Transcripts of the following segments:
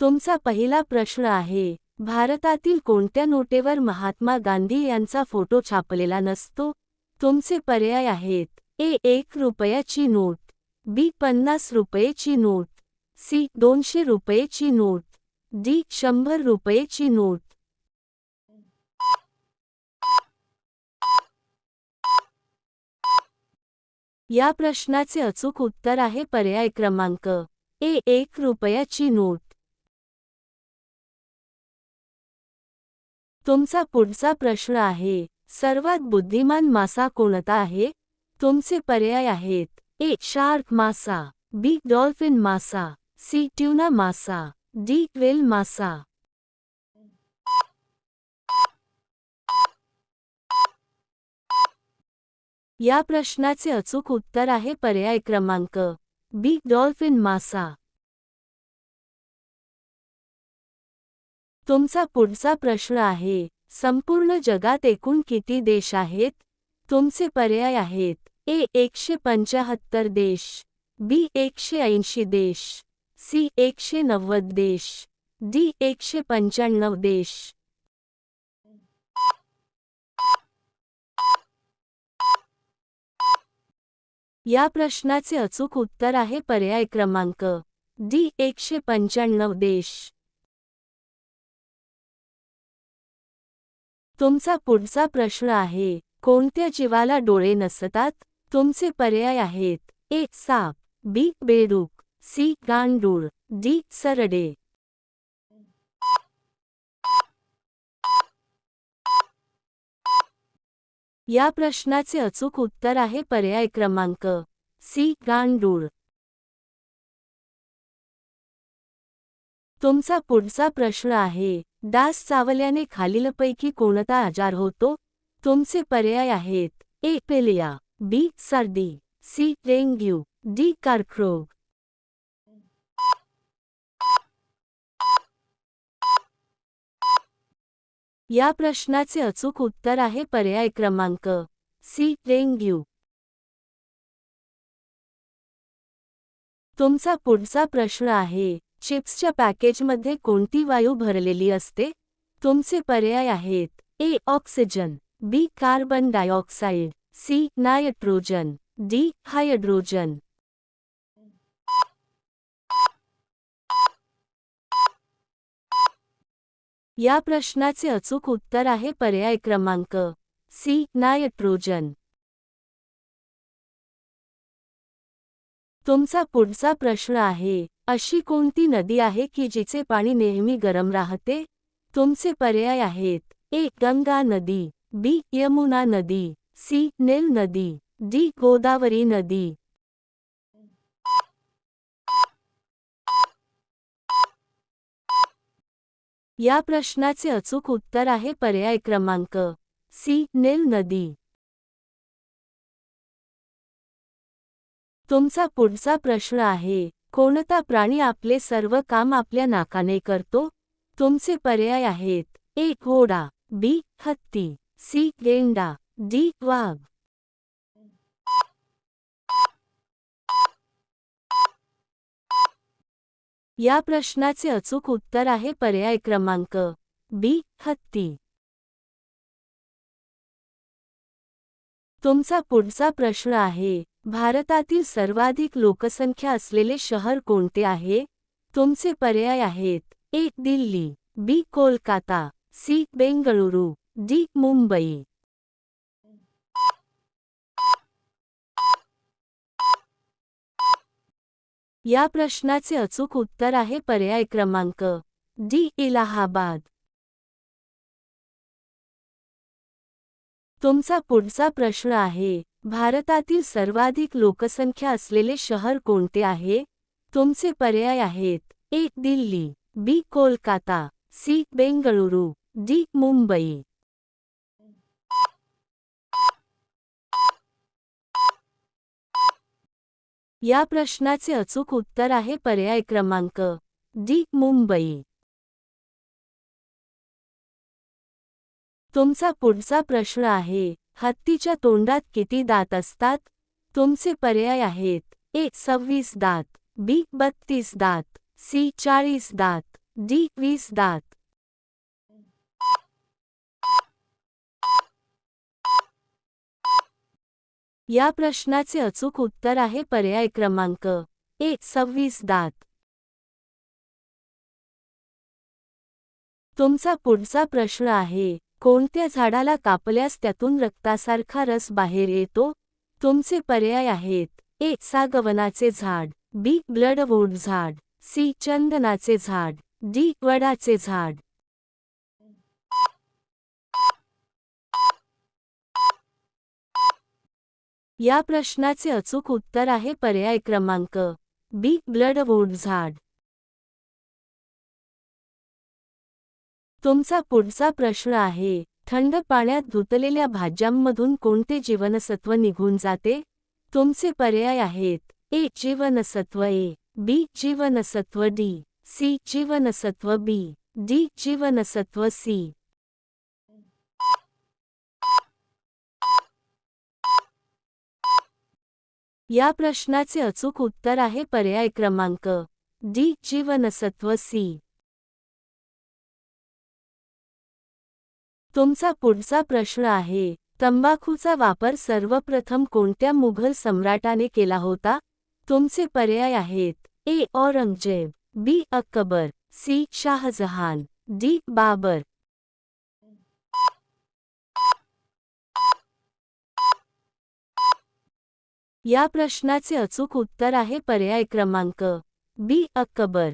तुमचा पहिला प्रश्न आहे भारतातील कोणत्या नोटेवर महात्मा गांधी यांचा फोटो छापलेला नसतो? तुमचे पर्याय आहेत ए एक रुपयाची नोट बी पन्नास रुपयेची नोट सी दोनशे रुपयेची नोट डी शंभर रुपयेची नोट. या प्रश्नाचे अचूक उत्तर आहे पर्याय क्रमांक ए एक रुपयाची नोट. तुमचा पुढचा प्रश्न आहे सर्वात बुद्धिमान मासा कोणता आहे? तुमचे पर्याय आहेत ए शार्क मासा बी डॉल्फिन मासा सी ट्यूना मासा डी वेल मासा. या प्रश्नाचे अचूक उत्तर आहे पर्याय क्रमांक बी डॉल्फिन मासा. तुमचा पुढचा प्रश्न आहे संपूर्ण जगात एकूण किती देश आहेत? तुमचे पर्याय आहेत. ए एकशे पंचाहत्तर देश बी एकशे ऐंशी देश सी एकशे नव्वद देश डी एकशे पंच्याण्णव देश. या प्रश्नाचे अचूक उत्तर आहे पर्याय क्रमांक डी एकशे पंच्याण्णव देश. तुमचा पुढचा प्रश्न आहे कोणत्या जीवाला डोळे नसतात? तुमचे पर्याय आहेत ए साप बी बेडूक सी गांडूळ डी सरडे. या प्रश्नाचे अचूक उत्तर आहे पर्याय क्रमांक सी गांडूळ. तुमचा पुढचा प्रश्न आहे डास चावल्याने खालीलपैकी कोणता आजार होतो? तुमचे पर्याय आहेत. ए. पेलिया. बी. सर्दी. सी. डेंग्यू. डी. कर्करोग. या प्रश्नाचे अचूक उत्तर आहे पर्याय क्रमांक सी. डेंग्यू. तुमचा पुढचा प्रश्न आहे. चिप्सच्या पॅकेजमध्ये कोणती वायू भरलेली असते? तुमचे पर्याय आहेत. A oxygen. B carbon dioxide C nitrogen. D hydrogen. या प्रश्नाचे अचूक उत्तर आहे पर्याय क्रमांक. C nitrogen. तुमचा पुढचा प्रश्न आहे अशी कोणती नदी आहे की जिचे पाणी नेहमी गरम राहते? तुमचे पर्याय आहेत ए गंगा नदी बी यमुना नदी सी नेल नदी डी गोदावरी नदी. या प्रश्नाचे अचूक उत्तर आहे पर्याय क्रमांक सी नेल नदी. तुमचा पुढचा प्रश्न आहे कोणता प्राणी आपले सर्व काम आपल्या नाकाने करतो? तुमचे पर्याय आहेत ए घोडा बी हत्ती सी गेंडा डी वाघ. या प्रश्नाचे अचूक उत्तर आहे पर्याय क्रमांक बी हत्ती. तुमचा पुढचा प्रश्न आहे भारतातील सर्वाधिक लोकसंख्या असलेले शहर कोणते आहे? तुमचे पर्याय आहेत. एक Delhi. B Kolkata. C Bengaluru. D Mumbai. या प्रश्नाचे अचूक उत्तर आहे पर्याय क्रमांक डी इलाहाबाद. तुमचा पुढचा प्रश्न आहे भारतातील सर्वाधिक लोकसंख्या असलेले शहर कोणते आहे? तुमचे पर्याय आहेत. एक Delhi. B Kolkata. C Bengaluru. D Mumbai. या प्रश्नाचे अचूक उत्तर आहे पर्याय क्रमांक डी मुंबई. तुमचा पुढचा प्रश्न आहे हत्तीच्या तोंडात किती दात असतात? तुमचे पर्याय आहेत. ए सव्वीस दात. बी बत्तीस दात. सी चाळीस दात. डी वीस दात. या प्रश्नाचे अचूक उत्तर आहे पर्याय क्रमांक एक सव्वीस दात. तुमचा पुढचा प्रश्न आहे. कोणत्या झाडाला कापल्यास त्यातून रक्तासारखा रस बाहेर येतो? तुमचे पर्याय आहेत. ए. सागवनाचे झाड. बी. ब्लडवूड झाड. सी. चंदनाचे झाड. डी. वडाचे झाड. या प्रश्नाचे अचूक उत्तर आहे पर्याय क्रमांक. बी. ब्लडवूड झाड. तुमचा पुढचा प्रश्न आहे थंड पाण्यात धुतलेल्या भाज्यांमधून कोणते जीवनसत्व निघून जाते? तुमचे पर्याय आहेत ए जीवनसत्व ए बी जीवनसत्व डी सी जीवनसत्व बी डी जीवनसत्व सी. या प्रश्नाचे अचूक उत्तर आहे पर्याय क्रमांक डी जीवनसत्व सी. तुमचा पुढचा प्रश्न आहे तंबाखूचा वापर सर्वप्रथम कोणत्या मुघल सम्राटाने केला होता? तुमचे पर्याय आहेत A. Aurangzeb B. Akbar C. Shahjahan D. Babur. या प्रश्नाचे अचूक उत्तर आहे पर्याय क्रमांक बी. अकबर.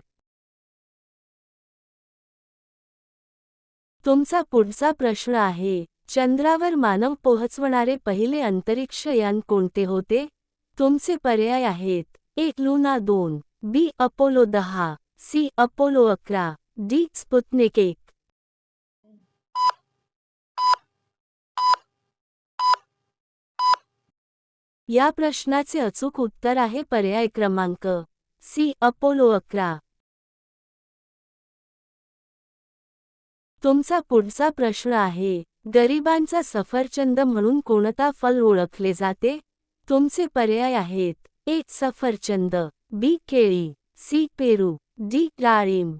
तुमचा पुढचा प्रश्न आहे चंद्रावर मानव पोहोचवणारे पहिले अंतरिक्ष यान कोणते होते? तुमचे पर्याय आहेत एक लुना दोन बी अपोलो दहा सी अपोलो अकरा डी स्पुतनिक एक. या प्रश्नाचे अचूक उत्तर आहे पर्याय क्रमांक सी अपोलो अकरा. तुमचा पुढचा प्रश्न आहे गरिबांचा सफरचंद म्हणून कोणता फल ओळखले जाते? तुमचे पर्याय आहेत ए सफरचंद बी केळी सी पेरू डी डाळिंब.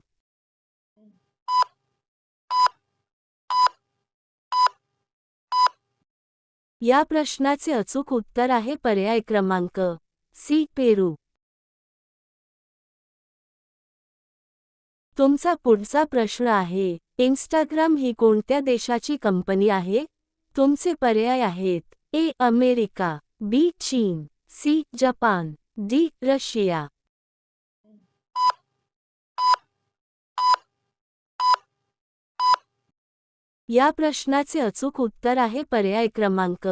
या प्रश्नाचे अचूक उत्तर आहे पर्याय क्रमांक सी पेरू. तुमचा पुढचा प्रश्न आहे इंस्टाग्राम ही कोणत्या देशाची कंपनी आहे? तुमचे पर्याय आहेत. A America. बी चीन. C Japan. D Russia. या प्रश्नाचे अचूक उत्तर आहे पर्याय क्रमांक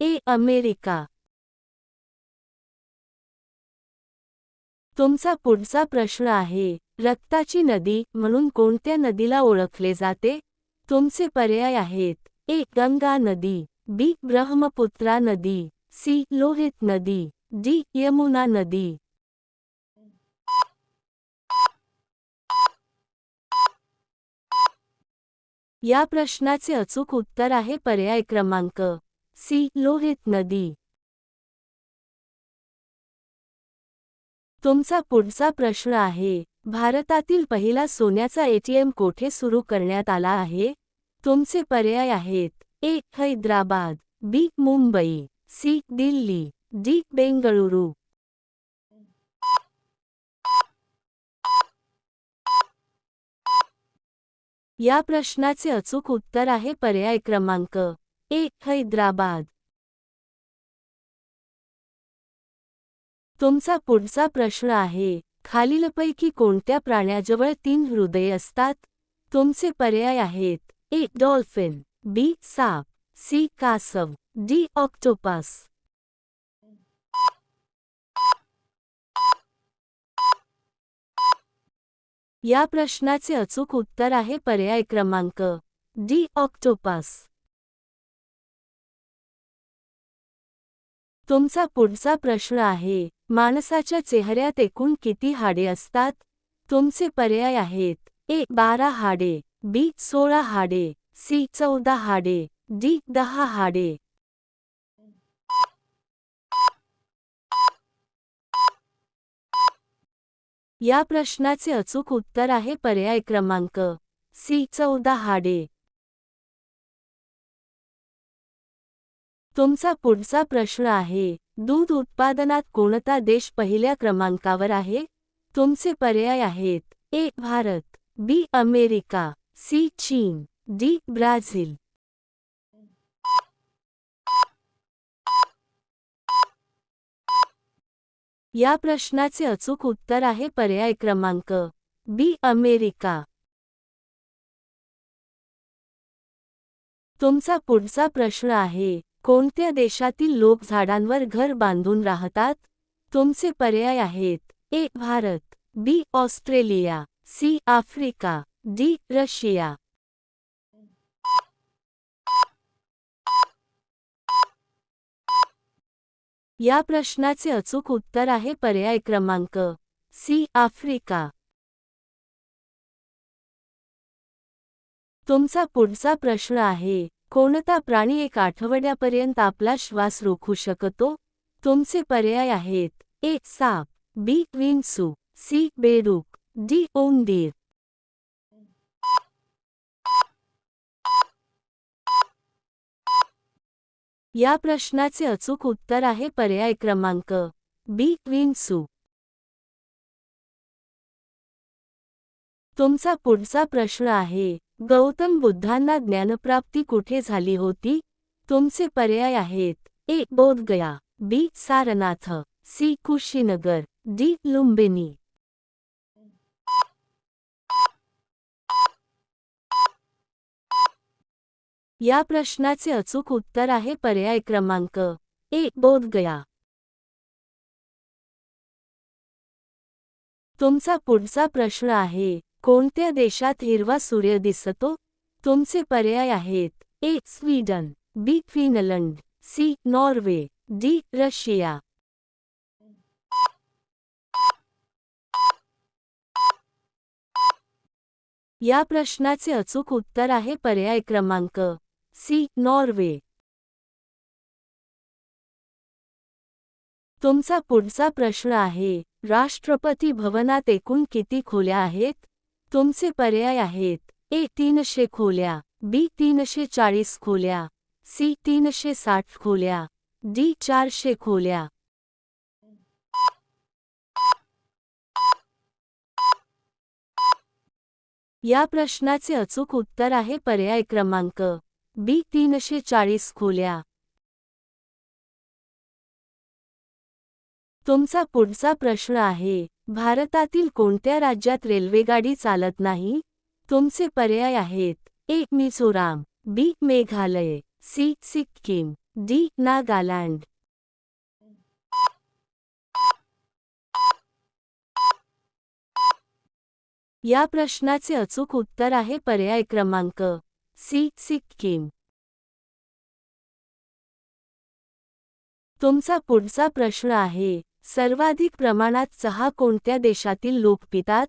ए अमेरिका. तुमचा पुढचा प्रश्न आहे रक्ताची नदी म्हणून कोणत्या नदीला ओळखले जाते? तुमचे पर्याय आहेत ए गंगा नदी बी ब्रह्मपुत्रा नदी सी लोहित नदी डी यमुना नदी. या प्रश्नाचे अचूक उत्तर आहे पर्याय क्रमांक सी लोहित नदी. तुमचा पुढचा प्रश्न आहे भारतातील पहिला सोन्याचा एटीएम कोठे सुरू करण्यात आला आहे? तुमचे पर्याय आहेत A Hyderabad B Mumbai C Delhi D Bengaluru. या प्रश्नाचे अचूक उत्तर आहे पर्याय क्रमांक ए हैदराबाद. तुमचा पुढचा प्रश्न आहे खालीलपैकी कोणत्या प्राण्याजवळ तीन हृदय असतात? तुमचे पर्याय आहेत ए डॉल्फिन बी साप सी कासव डी ऑक्टोपास. या प्रश्नाचे अचूक उत्तर आहे पर्याय क्रमांक डी ऑक्टोपास. तुमचा पुढचा प्रश्न आहे माणसाच्या चेहऱ्यात एकूण किती हाडे असतात? तुमचे पर्याय आहेत. ए बारा हाडे. बी सोळा हाडे. सी चौदा हाडे. डी दहा हाडे. या प्रश्नाचे अचूक उत्तर आहे पर्याय क्रमांक. सी चौदा हाडे. तुमचा पुढचा प्रश्न आहे. दूध उत्पादनात कोणता देश पहिल्या क्रमांकावर आहे? तुमचे पर्याय आहेत. A Bharat. B America. C चीन. D Brazil. या प्रश्नाचे अचूक उत्तर आहे पर्याय क्रमांक बी अमेरिका. तुमचा पुढचा प्रश्न आहे. कोणत्या देशातील लोक झाडांवर घर बांधून राहतात? तुमचे पर्याय आहेत. A. Bharat. B. Australia. C. Africa. D. Russia. या प्रश्नाचे अचूक उत्तर आहे पर्याय क्रमांक सी. आफ्रिका. तुमचा पुढचा प्रश्न आहे. कोणता प्राणी एक आठवड्यापर्यंत आपला श्वास रोखू शकतो? तुमचे पर्याय आहेत. ए. साप. बी. विंचू सी. बेडूक. डी. ओंदीर या प्रश्नाचे अचूक उत्तर आहे पर्याय क्रमांक बी. विंचू तुमचा पुढचा प्रश्न आहे. गौतम बुद्धांना ज्ञानप्राप्ती कुठे झाली होती? तुमचे पर्याय आहेत. A. Bodh Gaya. B. Sarnath. C. Kushinagar. D. Lumbini. या प्रश्नाचे अचूक उत्तर आहे पर्याय क्रमांक ए. बोधगया. तुमचा पुढचा प्रश्न आहे. कोणत्या देशात हिरवा सूर्य दिसतो? तुमचे पर्याय आहेत. A Sweden. B Finland C Norway. D Russia. या प्रश्नाचे अचूक उत्तर आहे पर्याय क्रमांक सी नॉर्वे. तुमचा पुढचा प्रश्न आहे राष्ट्रपती भवनात एकूण किती खोल्या आहेत? तुमचे पर्याय आहेत. ए तीनशे खोल्या बी तीनशे चाळीस खोल्या सी तीनशे साठ खोल्या डी चारशे खोल्या. या प्रश्नाचे अचूक उत्तर आहे पर्याय क्रमांक बी तीनशे चाळीस खोल्या. तुमचा पुढचा प्रश्न आहे भारतातील कोणत्या राज्यात रेल्वेगाडी चालत नाही? तुमचे पर्याय आहेत. एक Mizoram. B. Meghalaya. C. Sikkim. D. Nagaland. या प्रश्नाचे अचूक उत्तर आहे पर्याय क्रमांक सी. सिक्कीम. तुमचा पुढचा प्रश्न आहे. सर्वाधिक प्रमाणात चहा कोणत्या देशातील लोक पितात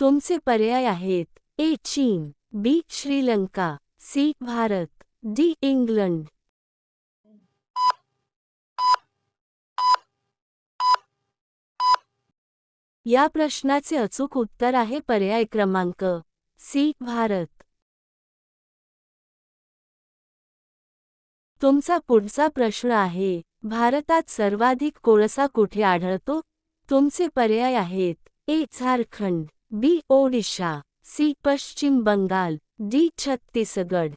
तुमचे पर्याय आहेत. ए चीन. B Sri Lanka. C Bharat. D England. या प्रश्नाचे अचूक उत्तर आहे पर्याय क्रमांक सी भारत. तुमचा पुढचा प्रश्न आहे. भारतात सर्वाधिक कोळसा कुठे आढळतो? तुमचे पर्याय आहेत. A Jharkhand. B Odisha. C Paschim Bangal. D Chhattisgarh.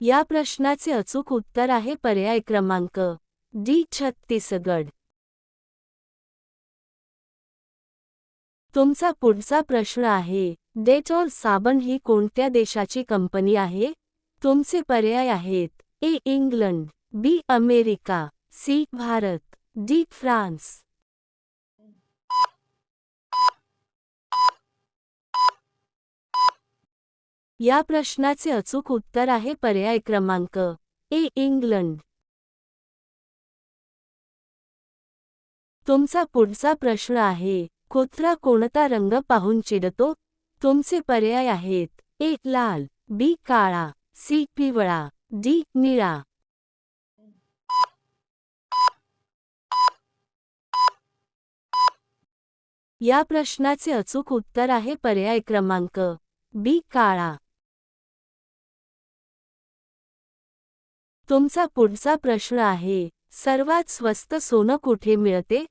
या प्रश्नाचे अचूक उत्तर आहे पर्याय क्रमांक डी छत्तीसगड. तुमचा पुढचा प्रश्न आहे. डेटॉल साबण ही कोणत्या देशाची कंपनी आहे? तुमचे पर्याय आहेत. A England. B America. C Bharat. D France. या प्रश्नाचे अचूक उत्तर आहे पर्याय क्रमांक ए इंग्लंड. तुमचा पुढचा प्रश्न आहे कुत्रा कोणता रंग पाहून चिडतो? तुमचे पर्याय आहेत. एक लाल बी काळा सी पिवळा डी निळा. या प्रश्नाचे अचूक उत्तर आहे पर्याय क्रमांक बी काळा. तुमचा पुढचा प्रश्न आहे सर्वात स्वस्त सोनं कुठे मिळते?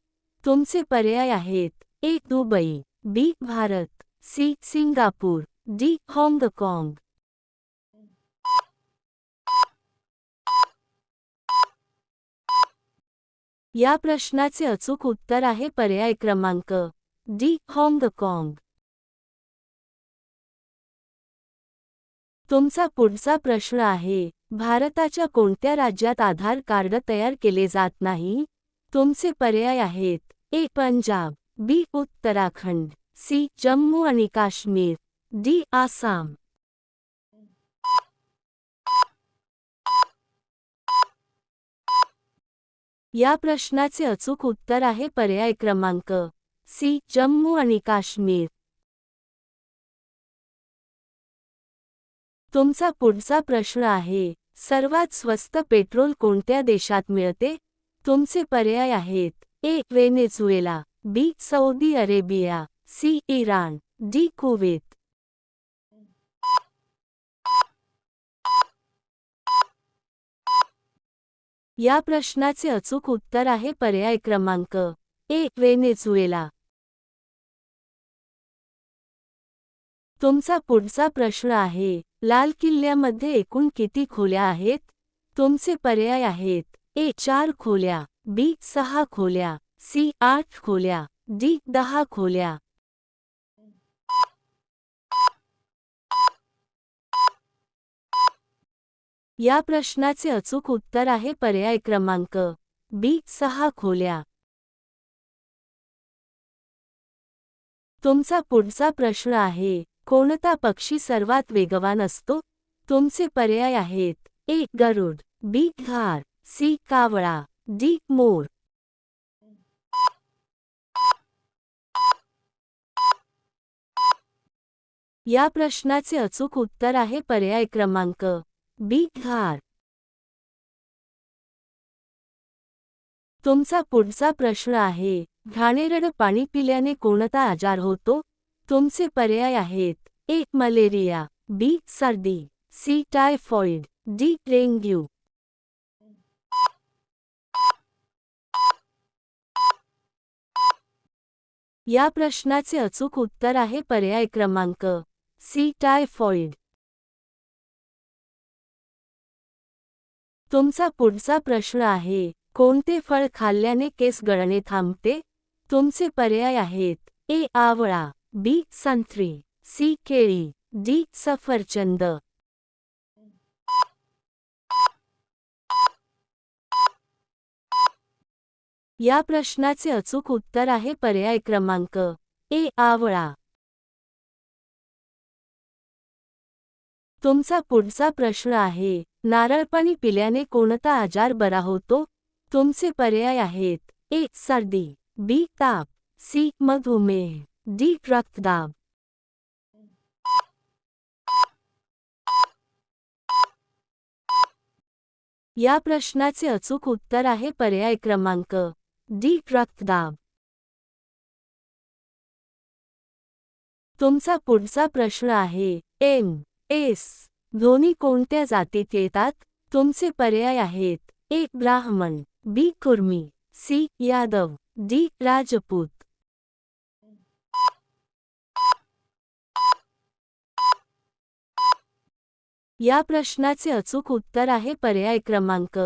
तुमचे पर्याय आहेत. एक Dubai B Bharat. C Singapore D हाँगकाँग या प्रश्नाचे अचूक उत्तर आहे पर्याय क्रमांक. डी हाँगकाँग तुमचा पुढचा प्रश्न आहे भारताच्या कोणत्या राज्यात आधार कार्ड तयार केले जात नाही? तुमचे पर्याय आहेत A Punjab B Uttarakhand. C Jammu आणि काश्मीर. डी आसाम. या प्रश्नाचे अचूक उत्तर आहे पर्याय क्रमांक सी जम्मू आणि काश्मीर. तुमचा पुढचा प्रश्न आहे सर्वात स्वस्त पेट्रोल कोणत्या देशात मिळते? तुमचे पर्याय आहेत A Venezuela B Saudi Arabia. C Iran. D Kuwait. या प्रश्नाचे अचूक उत्तर आहे पर्याय क्रमांक ए वेनेझुएला तुमचा पुढचा प्रश्न आहे लाल किल्ल्यामध्ये एकूण किती खोल्या आहेत? तुमचे पर्याय आहेत ए चार खोल्या बी सहा खोल्या सी आठ खोल्या डी दहा खोल्या. या प्रश्नाचे अचूक उत्तर आहे पर्याय क्रमांक बी सहा खोल्या. तुमचा पुढचा प्रश्न आहे कोणता पक्षी सर्वात वेगवान असतो? तुमचे पर्याय आहेत ए गरुड बी घार सी कावळा डी मोर. या प्रश्नाचे अचूक उत्तर आहे पर्याय क्रमांक बी घार तुमचा पुढचा प्रश्न आहे घाणेरडं पाणी पिल्याने कोणता आजार होतो? तुमचे पर्याय आहेत एक मलेरिया बी सर्दी सी टायफॉइड डी डेंग्यू. या प्रश्नाचे अचूक उत्तर आहे पर्याय क्रमांक सी टायफॉइड. तुमचा पुढचा प्रश्न आहे कोणते फळ खाल्ल्याने केस गळणे थांबते? तुमचे पर्याय आहेत ए आवळा बी संत्री सी केळी डी सफरचंद. या प्रश्नाचे अचूक उत्तर आहे पर्याय क्रमांक ए आवळा. तुमचा पुढचा प्रश्न आहे नारळ पाणी पिल्याने कोणता आजार बरा होतो? तुमचे पर्याय आहेत. ए. सर्दी. बी. ताप. सी. मधुमेह. डी. रक्तदाब. या प्रश्नाचे अचूक उत्तर आहे पर्याय क्रमांक. डी. रक्तदाब. तुमचा पुढचा प्रश्न आहे. एम. एस. धोनी कोणत्या जातीत येतात? तुमचे पर्याय आहेत. एक Brahmin. B. Kurmi. C. Yadav. D. Rajput. या प्रश्नाचे अचूक उत्तर आहे पर्याय क्रमांक.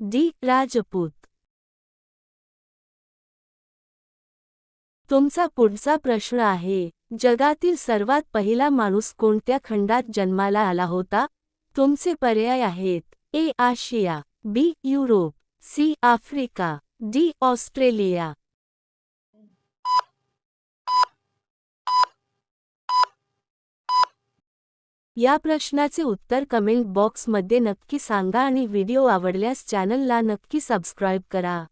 डी. राजपूत. तुमचा पुढचा प्रश्न आहे जगातील सर्वात पहिला माणूस कोणत्या खंडात जन्माला आला होता? तुमचे पर्याय आहेत A Asia B Europe C Africa D Australia. या प्रश्नाचे उत्तर कमेंट बॉक्समध्ये नक्की सांगा आणि व्हिडिओ आवडल्यास चॅनलला नक्की सबस्क्राईब करा.